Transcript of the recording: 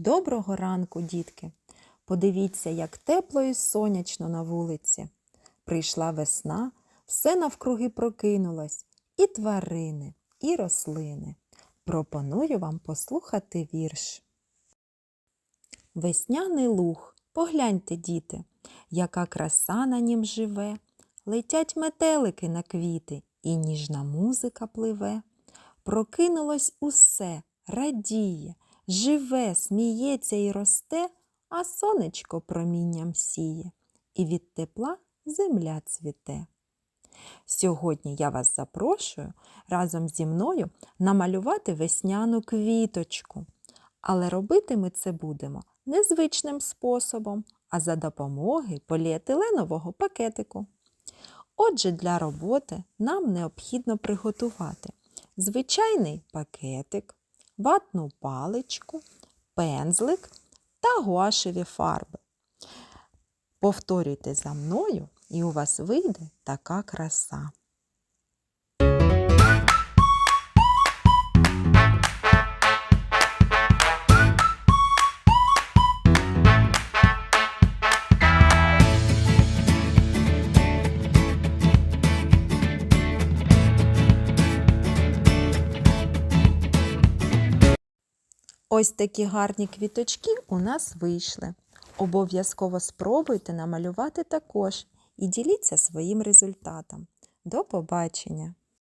Доброго ранку, дітки! Подивіться, як тепло і сонячно на вулиці. Прийшла весна, все навкруги прокинулось, і тварини, і рослини. Пропоную вам послухати вірш. Весняний луг, погляньте, діти, яка краса на нім живе. Летять метелики на квіти, і ніжна музика пливе. Прокинулось усе, радіє, живе, сміється і росте, а сонечко промінням сіє, і від тепла земля цвіте. Сьогодні я вас запрошую разом зі мною намалювати весняну квіточку. Але робити ми це будемо незвичним способом, а за допомоги поліетиленового пакетику. Отже, для роботи нам необхідно приготувати звичайний пакетик, ватну паличку, пензлик та гуашеві фарби. Повторюйте за мною, і у вас вийде така краса. Ось такі гарні квіточки у нас вийшли. Обов'язково спробуйте намалювати також і діліться своїм результатом. До побачення!